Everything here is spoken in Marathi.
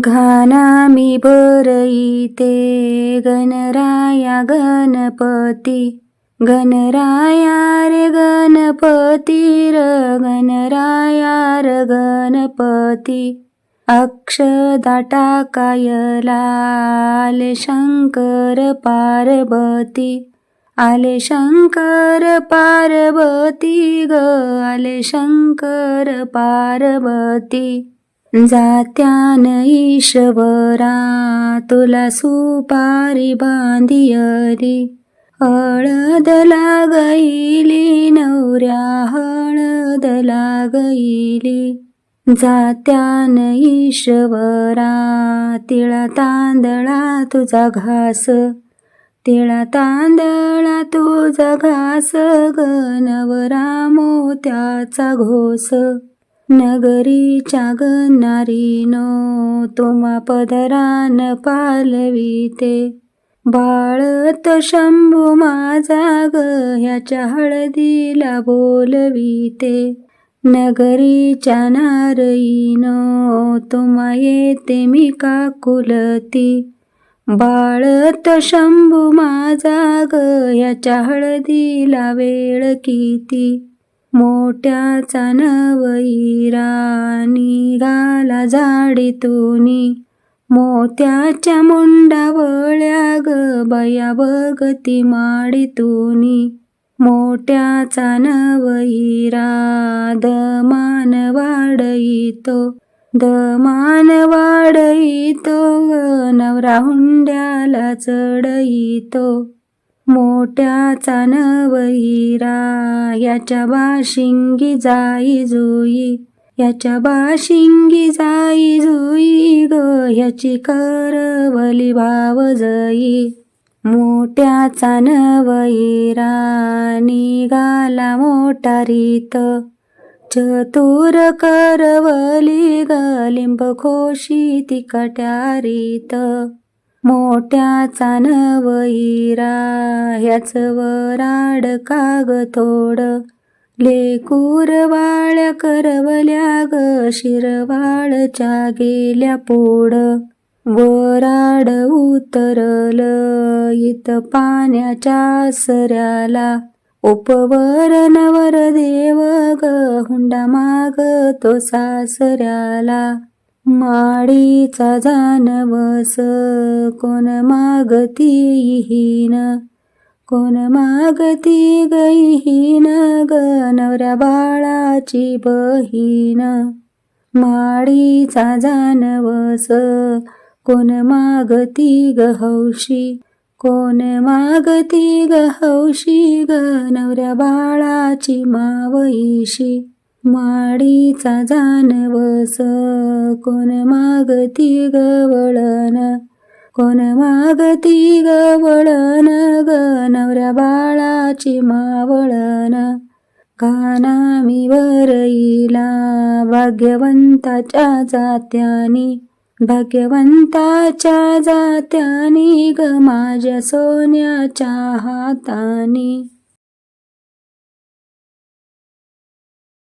घानामी भरईते गणराया गणपती. गणराया रे गणपती र गणराया र गणपती. अक्षदा टाकायला शंकर पार्वती. आले शंकर पार्वती ग आले शंकर पार्वती. जात्यान ईश्वरा तुला सुपारी बांधियली. हळद लागईली नवऱ्या हळद लागईली जात्यान ईश्वरा तिळा तांदळा तुझा घास. तिळा तांदळा तुझा घास ग मोत्याचा घोस. नगरीच्या गनारीनो तुम्हा पदरान पालविते बाळत शंभू माझा ग ह्याच्या हळदीला बोलविते नगरीच्या नारईनो तुम्हा येते मी काकुलती बाळत शंभू माझा ग ह्याच्या हळदीला वेळ किती? मोठ्याचा नवईरा निघाला झाडीतूनी. मोत्याच्या मुंडावळ्या ग बया बगती माडीतून. मोठ्याचा नवईरा दमान वाढईतो दमान वाढईतो ग नवरा हुंड्याला चढईतो. मोठ्याचा चानवहिरा याच्या बाशिंगी जाई जुई याच्या बाशिंगी जाई जुई ग ह्याची करवली भाव जई. मोठ्याचा चानवहिरा निघाला मोटारीत चतुर करवली ग लिंब तिकट्या रीत. मोठ्याचा नवईरा ह्याच वराड काग थोड. लेकूर वाळ्या करवल्या ग शिरवाळच्या गेल्या पोड. वराड उतरल इत पाण्याच्या सऱ्याला. उपवर नवर देव ग हुंडा माग तो सासऱ्याला. माडीचा जानवस कोण मागती हीन कोण मागती गईहीन ग नवऱ्या बाळाची बहीण? माडीचा जानवस कोण मागती ग हौशी? कोण मागती ग हौशी ग नवऱ्या बाळाची मावईशी? माडीचा जानवस कोण मागती ग वळण? कोण मागती ग वळण ग नवऱ्या बाळाची मावळण? कानामी वरईला भाग्यवंताच्या जात्यानी भाग्यवंताच्या जात्यानी ग माझ्या सोन्याच्या हातानी.